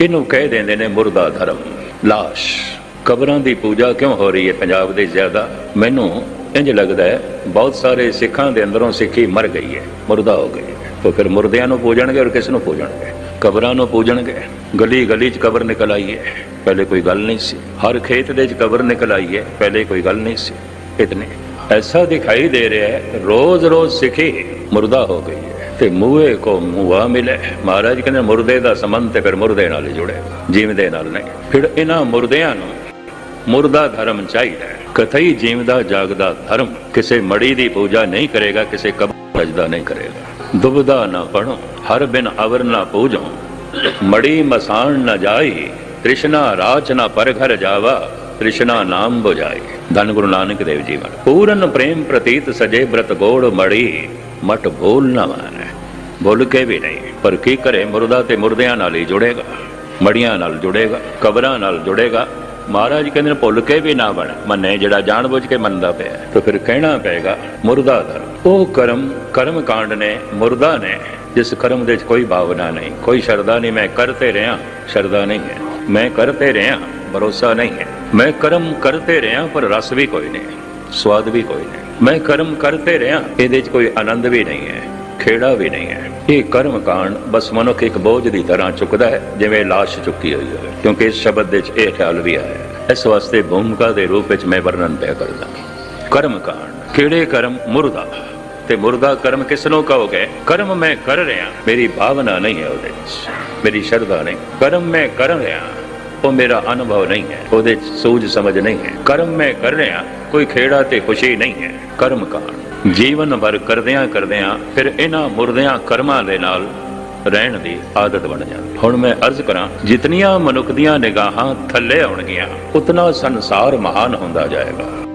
ਇਹਨੂੰ ਕਹਿ ਦਿੰਦੇ ਨੇ ਮੁਰਦਾ ਧਰਮ। ਲਾਸ਼। ਕਬਰਾਂ ਦੀ ਪੂਜਾ ਕਿਉਂ ਹੋ ਰਹੀ ਹੈ ਪੰਜਾਬ ਦੇ ਜ਼ਿਆਦਾ? ਮੈਨੂੰ ਇੰਜ ਲੱਗਦਾ ਹੈ, ਬਹੁਤ ਸਾਰੇ ਸਿੱਖਾਂ ਦੇ ਅੰਦਰੋਂ ਸਿੱਖੀ ਮਰ ਗਈ ਹੈ, ਮੁਰਦਾ ਹੋ ਗਈ ਹੈ। ਤਾਂ ਫਿਰ ਮੁਰਦਿਆਂ ਨੂੰ ਪੂਜਣਗੇ ਔਰ ਕਿਸ ਨੂੰ ਪੂਜਣਗੇ? ਕਬਰਾਂ ਨੂੰ ਪੂਜਣਗੇ। ਗਲੀ ਗਲੀ 'ਚ ਕਬਰ ਨਿਕਲ ਆਈ ਹੈ। ਪਹਿਲੇ ਕੋਈ ਗੱਲ ਨਹੀਂ ਸੀ। ਹਰ ਖੇਤ ਦੇ 'ਚ ਕਬਰ ਨਿਕਲ ਆਈ ਹੈ। ਪਹਿਲੇ ਕੋਈ ਗੱਲ ਨਹੀਂ ਸੀ। ਇਤਨੇ। ਐਸਾ ਦਿਖਾਈ ਦੇ ਰਿਹਾ ਹੈ ਰੋਜ਼ ਰੋਜ਼ ਸਿੱਖੀ ਮੁਰਦਾ ਹੋ ਗਈ ਹੈ। ਤੇ ਮੂਹੇ ਕੋ ਮੂਆ ਮਿਲੇ। ਮਹਾਰਾਜ ਕਹਿੰਦੇ, ਮੁਰਦੇ ਦਾ ਸੰਬੰਧ ਤੇ ਫਿਰ ਮੁਰਦੇ ਨਾਲ ਹੀ ਜੁੜੇਗਾ ਜੀਵਦੇ ਨਾਲ ਨਹੀਂ। ਫਿਰ ਇਹਨਾਂ ਮੁਰਦਿਆਂ ਨੂੰ ਮੁਰਦਾ ਧਰਮ ਚਾਹੀਦਾ ਕਥਈ ਜੀਵਦਾ ਜਾਗਦਾ ਧਰਮ। ਕਿਸੇ ਮੜੀ ਦੀ ਪੂਜਾ ਨਹੀਂ ਕਰੇਗਾ, ਕਿਸੇ ਕਬਰ ਸਜਦਾ ਨਹੀਂ ਕਰੇਗਾ। ਦੁਬਦਾ ਨਾ ਪੜੋ ਹਰ ਬਿਨ ਅਵਰ ਨਾ ਪੂਜੋ। ਮੜੀ ਮਸਾਨ ਨਾ ਜਾਈ, ਤ੍ਰਿਸ਼ਨਾ ਰਾਚ ਨਾ ਪਰ ਘਰ ਜਾਵਾ। ਤ੍ਰਿਸ਼ਨਾ ਨਾਮ ਬੁਝਾਈ। ਧੰਨ ਗੁਰੂ ਨਾਨਕ ਦੇਵ ਜੀ ਮਨ ਪੂਰਨ ਪ੍ਰੇਮ ਪ੍ਰਤੀਤ ਸਜੇ ਬ੍ਰਤ ਗੋੜ ਮੜੀ। ਮਟ ਬੋਲ ਨਾ ਮਾਨੈ ਭੁੱਲ ਕੇ ਵੀ ਨਹੀਂ, ਪਰ ਕੀ ਕਰੇ, ਮੁਰਦਾ ਤੇ ਮੁਰਦਿਆਂ ਨਾਲ ਹੀ ਜੁੜੇਗਾ, ਮੜੀਆਂ ਨਾਲ ਜੁੜੇਗਾ, ਕਬਰਾਂ ਨਾਲ ਜੁੜੇਗਾ। ਮਹਾਰਾਜ ਕਹਿੰਦੇ ਨੇ, ਭੁੱਲ ਕੇ ਵੀ ਨਾ ਬਣ। ਮੰਨੇ, ਜਿਹੜਾ ਜਾਣ ਬੁੱਝ ਕੇ ਮੰਨਦਾ ਪਿਆ, ਤਾਂ ਫਿਰ ਕਹਿਣਾ ਪਏਗਾ, ਮੁਰਦਾ ਧਰਮ ਉਹ ਕਰਮ ਕਰਮ ਕਾਂਡ ਨੇ, ਮੁਰਦਾ ਨੇ, ਜਿਸ ਕਰਮ ਦੇ ਵਿੱਚ ਕੋਈ ਭਾਵਨਾ ਨਹੀਂ, ਕੋਈ ਸ਼ਰਧਾ ਨਹੀਂ, ਮੈਂ ਕਰਤੇ ਰਿਹਾ, ਸ਼ਰਧਾ ਨਹੀਂ ਹੈ। ਮੈਂ ਕਰਤੇ ਰਿਹਾ, ਭਰੋਸਾ ਨਹੀਂ ਹੈ। ਮੈਂ ਕਰਮ ਕਰਤੇ ਰਿਹਾ, ਪਰ ਰਸ ਵੀ ਕੋਈ ਨਹੀਂ, ਸਵਾਦ ਵੀ ਕੋਈ ਨਹੀਂ। ਮੈਂ ਕਰਮ ਕਰਤੇ ਰਿਹਾ, ਇਹਦੇ 'ਚ ਕੋਈ ਆਨੰਦ ਵੀ ਨਹੀਂ ਹੈ, ਖੇੜਾ ਵੀ ਨਹੀਂ ਹੈ। ਇਹ ਕਰਮ ਕਾਂਡ ਬਸ ਮਨੁੱਖ ਇੱਕ ਬੋਝ ਦੀ ਤਰ੍ਹਾਂ ਚੁੱਕਦਾ ਹੈ, ਜਿਵੇਂ ਲਾਸ਼ ਚੁੱਕੀ ਹੋਈ ਹੋਵੇ, ਕਿਉਂਕਿ ਇਸ ਸ਼ਬਦ ਦੇ ਵਿੱਚ ਇਹ ਖਿਆਲ ਵੀ ਆਇਆ ਹੈ। ਇਸ ਵਾਸਤੇ ਭੂਮਿਕਾ ਦੇ ਰੂਪ ਵਿੱਚ ਮੈਂ ਵਰਣਨ ਪਿਆ ਕਰਦਾ। ਕਰਮ ਕਾਂਡ, ਕਿਹੜੇ ਕਰਮ? ਮੁਰਦਾ ਤੇ ਮੁਰਦਾ ਕਰਮ ਕਿਸ ਨੂੰ ਕਹੋਗੇ? ਕਰਮ ਮੈਂ ਕਰ ਰਿਹਾ, ਮੇਰੀ ਭਾਵਨਾ ਨਹੀਂ ਹੈ ਉਹਦੇ ਵਿੱਚ ਮੇਰੀ ਸ਼ਰਧਾ ਨਹੀਂ। ਕਰਮ ਮੈਂ ਕਰ ਰਿਹਾ। ਉਹ ਮੇਰਾ ਅਨੁਭਵ ਨਹੀਂ ਹੈ। ਉਹਦੇ 'ਚ ਸਮਝ ਨਹੀਂ ਹੈ। ਕਰਮ ਮੈਂ ਕਰ ਰਿਹਾ, ਕੋਈ ਖੇੜਾ ਤੇ ਖੁਸ਼ੀ ਨਹੀਂ ਹੈ। ਕਰਮ ਕਾਂਡ ਜੀਵਨ ਭਰ ਕਰਦਿਆਂ ਕਰਦਿਆਂ, ਫਿਰ ਇਹਨਾਂ ਮੁਰਦਿਆਂ ਕਰਮਾਂ ਦੇ ਨਾਲ ਰਹਿਣ ਦੀ ਆਦਤ ਬਣ ਜਾਂਦੀ। ਹੁਣ ਮੈਂ ਅਰਜ਼ ਕਰਾਂ, ਜਿਤਨੀਆਂ ਮਨੁੱਖ ਦੀਆਂ ਨਿਗਾਹਾਂ ਥੱਲੇ ਆਉਣਗੀਆਂ, ਉਤਨਾ ਸੰਸਾਰ ਮਹਾਨ ਹੁੰਦਾ ਜਾਏਗਾ।